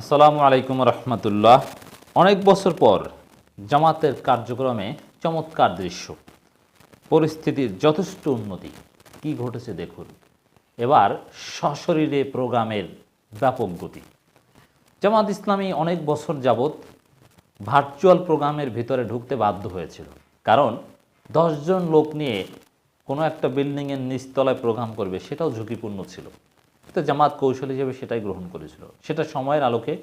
আসসালামু আলাইকুম রহমতুল্লাহ। অনেক বছর পর জামাতের কার্যক্রমে চমৎকার দৃশ্য। পরিস্থিতির যথেষ্ট উন্নতি। কি ঘটেছে দেখুন। এবার সশরীরে প্রোগ্রামের ব্যাপক গতি। জামাত ইসলামী অনেক বছর যাবৎ ভার্চুয়াল প্রোগ্রামের ভিতরে ঢুকতে বাধ্য হয়েছিল। কারণ দশজন লোক নিয়ে কোনো একটা বিল্ডিংয়ের নিচতলায় প্রোগ্রাম করবে সেটাও ঝুঁকিপূর্ণ ছিল। তো জামাত কৌশল হিসেবে সেটাই গ্রহণ করেছিল। সেটা সময়ের আলোকে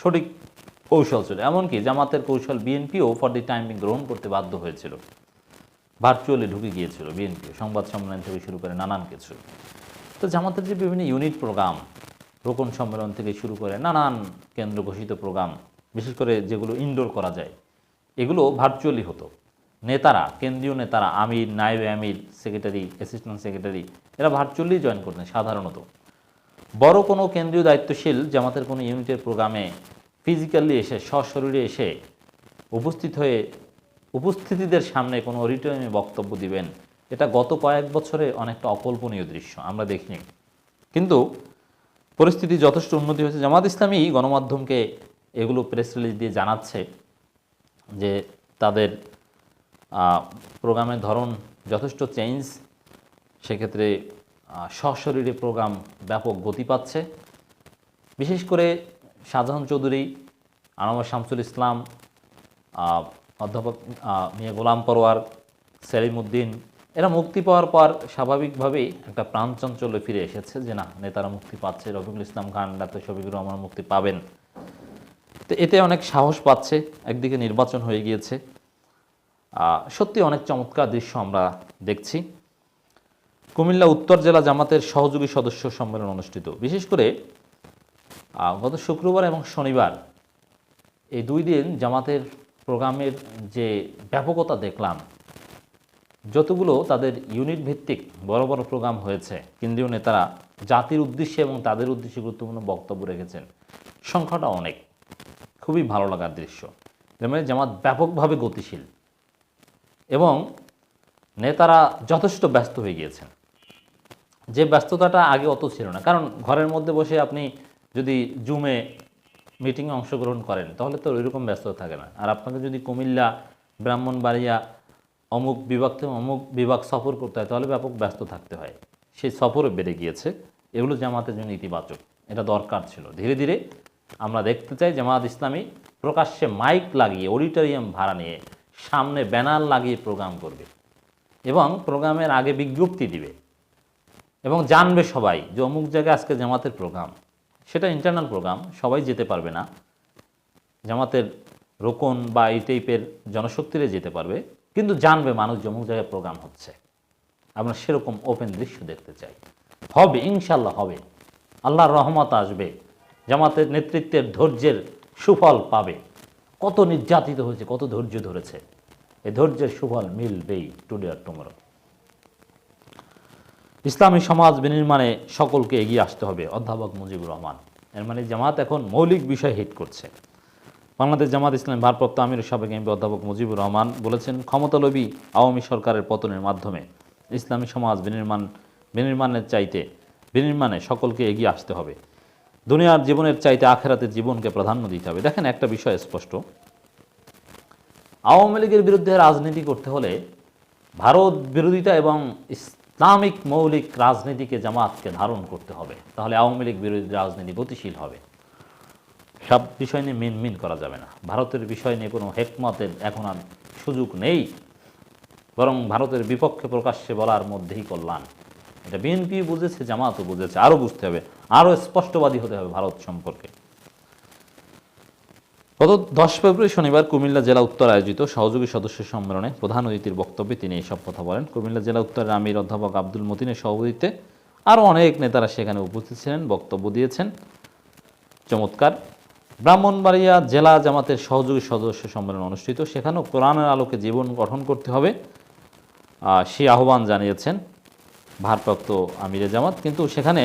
সঠিক কৌশল ছিল। এমনকি জামাতের কৌশল বিএনপিও ফর দি টাইমিং গ্রহণ করতে বাধ্য হয়েছিল। ভার্চুয়ালি ঢুকে গিয়েছিল বিএনপি, সংবাদ সম্মেলন থেকে শুরু করে নানান কিছু। তো জামাতের যে বিভিন্ন ইউনিট প্রোগ্রাম রোকন সম্মেলন থেকে শুরু করে নানান কেন্দ্র ঘোষিত প্রোগ্রাম বিশেষ করে যেগুলো ইনডোর করা যায়, এগুলো ভার্চুয়ালি হতো। নেতারা, কেন্দ্রীয় নেতারা, আমির, নায়েব আমির সেক্রেটারি অ্যাসিস্ট্যান্ট সেক্রেটারি এরা ভার্চুয়ালি জয়েন করতেন সাধারণত। বড় কোনো কেন্দ্রীয় দায়িত্বশীল জামাতের কোনো ইউনিটের প্রোগ্রামে ফিজিক্যালি এসে, সশরীরে এসে উপস্থিত হয়ে উপস্থিতিদের সামনে কোনো অডিটোরিয়ামে বক্তব্য দিবেন, এটা গত কয়েক বছরে অনেকটা অকল্পনীয় দৃশ্য, আমরা দেখিনি। কিন্তু পরিস্থিতি যথেষ্ট উন্নতি হয়েছে। জামাত ইসলামী গণমাধ্যমকে এগুলো প্রেস রিলিজ দিয়ে জানাচ্ছে যে তাদের প্রোগ্রামের ধরন যথেষ্ট চেঞ্জ সেক্ষেত্রে সশরীরে প্রোগ্রাম ব্যাপক গতি পাচ্ছে। বিশেষ করে শাহজাহান চৌধুরী, আনোয়ার শামসুল ইসলাম অধ্যাপক মিয়া গোলাম পরোয়ার, সেলিমউদ্দিন, এরা মুক্তি পাওয়ার পর স্বাভাবিকভাবেই একটা প্রাণচঞ্চল্য ফিরে এসেছে যে না, নেতারা মুক্তি পাচ্ছে, রফিকুল ইসলাম খান, ডাক্তার শফিকুর রহমান মুক্তি পাবেন। তো এতে অনেক সাহস পাচ্ছে, একদিকে নির্বাচন হয়ে গিয়েছে। সত্যি অনেক চমৎকার দৃশ্য আমরা দেখছি। কুমিল্লা উত্তর জেলা জামাতের সহযোগী সদস্য সম্মেলন অনুষ্ঠিত। বিশেষ করে গত শুক্রবার এবং শনিবার এই দুই দিন জামাতের প্রোগ্রামের যে ব্যাপকতা দেখলাম, যতগুলো তাদের ইউনিট ভিত্তিক বড় বড় প্রোগ্রাম হয়েছে, কেন্দ্রীয় নেতারা জাতির উদ্দেশ্যে এবং তাদের উদ্দেশ্যে গুরুত্বপূর্ণ বক্তব্য রেখেছেন, সংখ্যাটা অনেক, খুবই ভালো লাগার দৃশ্য। এর মানে জামাত ব্যাপকভাবে গতিশীল এবং নেতারা যথেষ্ট ব্যস্ত হয়ে গিয়েছেন। যে ব্যস্ততাটা আগে অত ছিল না। কারণ ঘরের মধ্যে বসে আপনি যদি জুমে মিটিংয়ে অংশগ্রহণ করেন, তাহলে তো ওইরকম ব্যস্ততা থাকে না। আর আপনাকে যদি কুমিল্লা, ব্রাহ্মণবাড়িয়া অমুক বিভাগ থেকে অমুক বিভাগ সফর করতে হয়, তাহলে ব্যাপক ব্যস্ত থাকতে হয়। সেই সফরও বেড়ে গিয়েছে। এগুলো জামাতের জন্য ইতিবাচক। এটা দরকার ছিল। ধীরে ধীরে আমরা দেখতে চাই জামাত ইসলামী প্রকাশ্যে মাইক লাগিয়ে, অডিটোরিয়াম ভাড়া নিয়ে সামনে ব্যানার লাগিয়ে প্রোগ্রাম করবে এবং প্রোগ্রামের আগে বিজ্ঞপ্তি দিবে। এবং জানবে সবাই যে অমুক জায়গায় আজকে জামাতের প্রোগ্রাম। সেটা ইন্টারনাল প্রোগ্রাম, সবাই যেতে পারবে না। জামাতের রোকন বা এই টাইপের জনশক্তিরে যেতে পারবে, কিন্তু জানবে মানুষ অমুক জায়গায় প্রোগ্রাম হচ্ছে। আমরা সেরকম ওপেন দৃশ্য দেখতে চাই। হবে ইনশাল্লাহ হবে। আল্লাহর রহমত আসবে। জামাতের নেতৃত্বের ধৈর্যের সুফল পাবে। কত নির্যাতিত হয়েছে, কত ধৈর্য ধরেছে। এই ধৈর্যের সুফল মিলবেই টুডে আর টুমোরো ইসলামী সমাজ বিনির্মাণে সকলকে এগিয়ে আসতে হবে, অধ্যাপক মুজিবুর রহমান। এর মানে জামাত এখন মৌলিক বিষয় হিট করছে। বাংলাদেশ জামাত ইসলাম ভারপ্রাপ্ত আমির সাবেক এমপি অধ্যাপক মুজিবুর রহমান বলেছেন, ক্ষমতালোভী আওয়ামী সরকারের পতনের মাধ্যমে ইসলামী সমাজ বিনির্মাণ, বিনির্মাণের চাইতে, বিনির্মাণে সকলকে এগিয়ে আসতে হবে। দুনিয়ার জীবনের চাইতে আখেরাতের জীবনকে প্রাধান্য দিতে হবে। দেখেন একটা বিষয় স্পষ্ট। আওয়ামী লীগের বিরুদ্ধে রাজনীতি করতে হলে ভারত বিরোধিতা এবং ইসলামিক মৌলিক রাজনীতিকে জামাতকে ধারণ করতে হবে। তাহলে আওয়ামী লীগ বিরোধী রাজনীতি গতিশীল হবে। সব বিষয় নিয়ে মিন মিন করা যাবে না। ভারতের বিষয় নিয়ে কোনো হেকমতের এখন আর সুযোগ নেই। বরং ভারতের বিপক্ষে প্রকাশ্যে বলার মধ্যেই কল্যাণ। এটা বিএনপি বুঝেছে, জামাতও বুঝেছে, আরও বুঝতে হবে, আরও স্পষ্টবাদী হতে হবে ভারত সম্পর্কে। গত দশ ফেব্রুয়ারি শনিবার কুমিল্লা জেলা উত্তর আয়োজিত সহযোগী সদস্য সম্মেলনে প্রধান অতিথির বক্তব্যে তিনি এসব কথা বলেন। কুমিল্লা জেলা উত্তরের আমির অধ্যাপক আব্দুল মতিনের সভাপতিত্বে আরও অনেক নেতারা সেখানে উপস্থিত ছিলেন, বক্তব্য দিয়েছেন। চমৎকার। ব্রাহ্মণবাড়িয়া জেলা জামাতের সহযোগী সদস্য সম্মেলন অনুষ্ঠিত। সেখানেও কোরআনের আলোকে জীবন গঠন করতে হবে সে আহ্বান জানিয়েছেন ভারপ্রাপ্ত আমিরে জামাত। কিন্তু সেখানে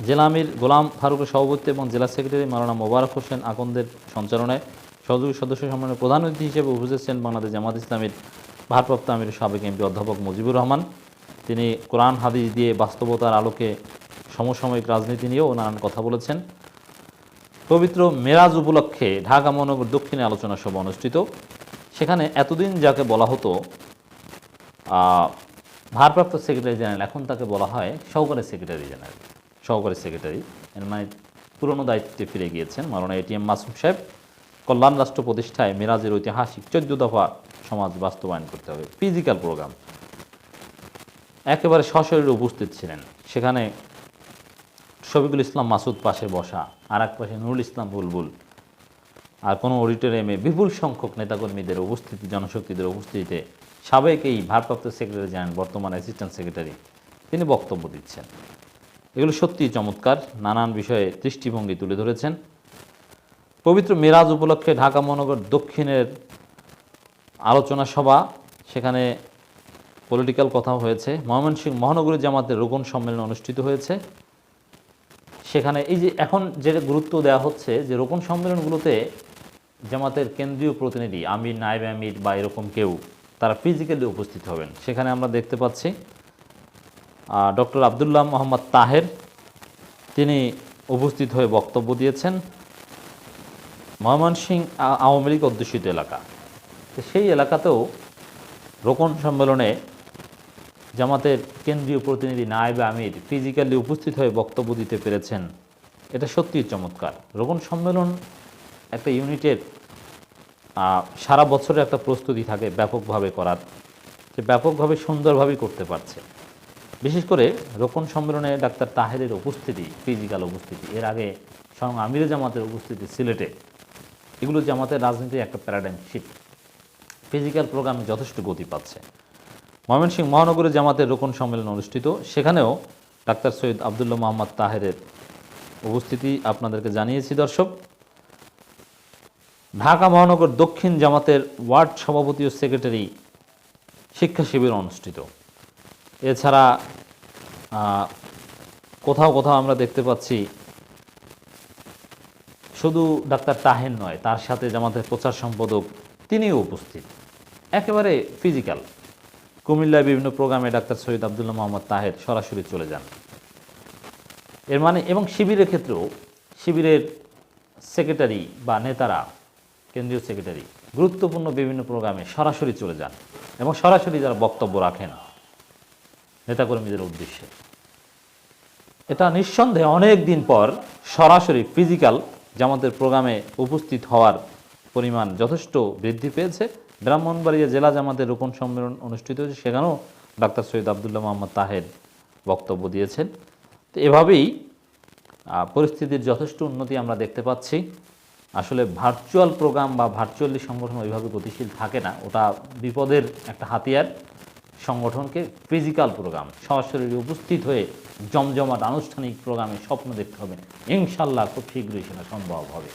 জেলা আমির গোলাম ফারুকের সভাপতি এবং জেলা সেক্রেটারি মাওলানা মোবারক হোসেন আকন্দের সঞ্চালনায় সহযোগী সদস্য সম্মেলনের প্রধান অতিথি হিসেবে উপস্থিত বাংলাদেশ জামাত ইসলামীর ভারপ্রাপ্ত আমির সাবেক এমপি অধ্যাপক মুজিবুর রহমান। তিনি কোরআন, হাদিস দিয়ে বাস্তবতার আলোকে সমসাময়িক রাজনীতি নিয়েও নানান কথা বলেছেন। পবিত্র মেরাজ উপলক্ষে ঢাকা মহানগর দক্ষিণে আলোচনা সভা অনুষ্ঠিত। সেখানে এতদিন যাকে বলা হতো ভারপ্রাপ্ত সেক্রেটারি জেনারেল, এখন তাকে বলা হয় সহকারী সেক্রেটারি জেনারেল। সহকারী সেক্রেটারি। মানে পুরনো দায়িত্বে ফিরে গিয়েছেন মাওলানা এটিএম মাসুম সাহেব। কল্যাণ রাষ্ট্র প্রতিষ্ঠায় মেরাজের ঐতিহাসিক চোদ্দ দফা সমাজ বাস্তবায়ন করতে হবে। Physical program. একেবারে সশরীরে উপস্থিত ছিলেন। সেখানে শফিকুল ইসলাম মাসুদ পাশে বসা আর এক পাশে নুরুল ইসলাম বুলবুল। আর কোনো অডিটোরিয়ামে বিপুল সংখ্যক নেতাকর্মীদের উপস্থিতি, জনশক্তিদের উপস্থিতিতে সাবেক এই ভারপ্রাপ্ত সেক্রেটারি জেনারেল বর্তমান অ্যাসিস্ট্যান্ট সেক্রেটারি। তিনি বক্তব্য দিচ্ছেন। এগুলো সত্যিই চমৎকার, নানান বিষয়ে দৃষ্টিভঙ্গি তুলে ধরেছেন। পবিত্র মেরাজ উপলক্ষে ঢাকা মহানগর দক্ষিণের আলোচনা সভা, সেখানে পলিটিক্যাল কথা হয়েছে। ময়মনসিংহ মহানগরী জামাতের রোকন সম্মেলন অনুষ্ঠিত হয়েছে। সেখানে এই যে এখন যেটা গুরুত্ব দেওয়া হচ্ছে, যে রোকন সম্মেলনগুলোতে জামাতের কেন্দ্রীয় প্রতিনিধি আমির, নায়েব আমির বা এরকম কেউ, তারা ফিজিক্যালি উপস্থিত হবেন। সেখানে আমরা দেখতে পাচ্ছি ডক্টর আবদুল্লাহ মোহাম্মদ তাহের, তিনি উপস্থিত হয়ে বক্তব্য দিয়েছেন ময়মনসিংহ আ- আওয়ামী লীগ অধ্যুষিত এলাকা। সেই এলাকাতেও রোকন সম্মেলনে জামাতের কেন্দ্রীয় প্রতিনিধি নায়েবে আমির ফিজিক্যালি উপস্থিত হয়ে বক্তব্য দিতে পেরেছেন। এটা সত্যিই চমৎকার। রোকন সম্মেলন একটা ইউনিটের সারা বছরের একটা প্রস্তুতি থাকে ব্যাপকভাবে করার। সে ব্যাপকভাবে সুন্দরভাবেই করতে পারছে। বিশেষ করে রোকন সম্মেলনে ডাক্তার তাহেরের উপস্থিতি, ফিজিক্যাল উপস্থিতি, এর আগে স্বয়ং আমিরে জামাতের উপস্থিতি সিলেটে, এগুলো জামাতের রাজনীতির একটা প্যারাডাইম শিফট ফিজিক্যাল প্রোগ্রামে যথেষ্ট গতি পাচ্ছে। ময়মনসিংহ মহানগরে জামাতের রোকন সম্মেলন অনুষ্ঠিত। সেখানেও ডাক্তার সৈয়দ আবদুল্লাহ মোহাম্মদ তাহেরের উপস্থিতি আপনাদেরকে জানিয়েছি, দর্শক। ঢাকা মহানগর দক্ষিণ জামাতের ওয়ার্ড সভাপতি ও সেক্রেটারি শিক্ষা শিবির অনুষ্ঠিত। এছাড়া কোথাও কোথাও আমরা দেখতে পাচ্ছি শুধু ডাক্তার তাহের নয়, তার সাথে জামাতের প্রচার সম্পাদক তিনিও উপস্থিত। একেবারে ফিজিক্যাল। কুমিল্লায় বিভিন্ন প্রোগ্রামে ডাক্তার সৈয়দ আবদুল্লাহ মোহাম্মদ তাহের সরাসরি চলে যান। এর মানে এবং শিবিরের ক্ষেত্রেও শিবিরের সেক্রেটারি বা নেতারা, কেন্দ্রীয় সেক্রেটারি, গুরুত্বপূর্ণ বিভিন্ন প্রোগ্রামে সরাসরি চলে যান এবং সরাসরি যারা বক্তব্য রাখেন নেতাকর্মীদের উদ্দেশ্যে। এটা নিঃসন্দেহে অনেক দিন পর সরাসরি ফিজিক্যাল জামাতের প্রোগ্রামে উপস্থিত হওয়ার পরিমাণ যথেষ্ট বৃদ্ধি পেয়েছে। ব্রাহ্মণবাড়িয়া জেলা জামাতের রোপণ সম্মেলন অনুষ্ঠিত হয়েছে, সেখানেও ডাক্তার সৈয়দ আবদুল্লাহ মোহাম্মদ তাহের বক্তব্য দিয়েছেন। তো এভাবেই পরিস্থিতির যথেষ্ট উন্নতি আমরা দেখতে পাচ্ছি। আসলে ভার্চুয়াল প্রোগ্রাম বা ভার্চুয়ালি সংগঠন ওইভাবে গতিশীল থাকে না, ওটা বিপদের একটা হাতিয়ার। সংগঠনকে ফিজিক্যাল প্রোগ্রাম সরাসরি উপস্থিত হয়ে জমজমাট আনুষ্ঠানিক প্রোগ্রামে স্বপ্ন দেখতে হবে। ইনশাল্লাহ খুব শীঘ্রই সেটা সম্ভব হবে।